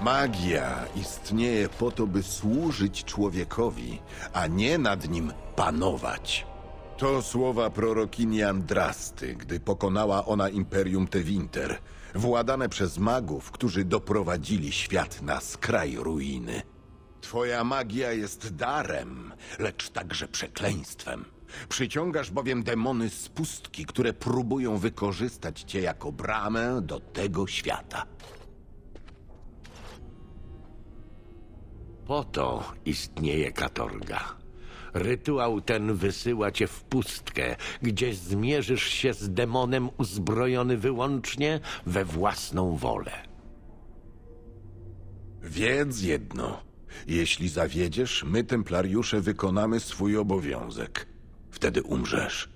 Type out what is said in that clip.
Magia istnieje po to, by służyć człowiekowi, a nie nad nim panować. To słowa prorokini Andrasty, gdy pokonała ona Imperium Tewinter, władane przez magów, którzy doprowadzili świat na skraj ruiny. Twoja magia jest darem, lecz także przekleństwem. Przyciągasz bowiem demony z pustki, które próbują wykorzystać cię jako bramę do tego świata. Po to istnieje katorga. Rytuał ten wysyła cię w pustkę, gdzie zmierzysz się z demonem uzbrojony wyłącznie we własną wolę. Wiedz jedno. Jeśli zawiedziesz, my, templariusze, wykonamy swój obowiązek. Wtedy umrzesz.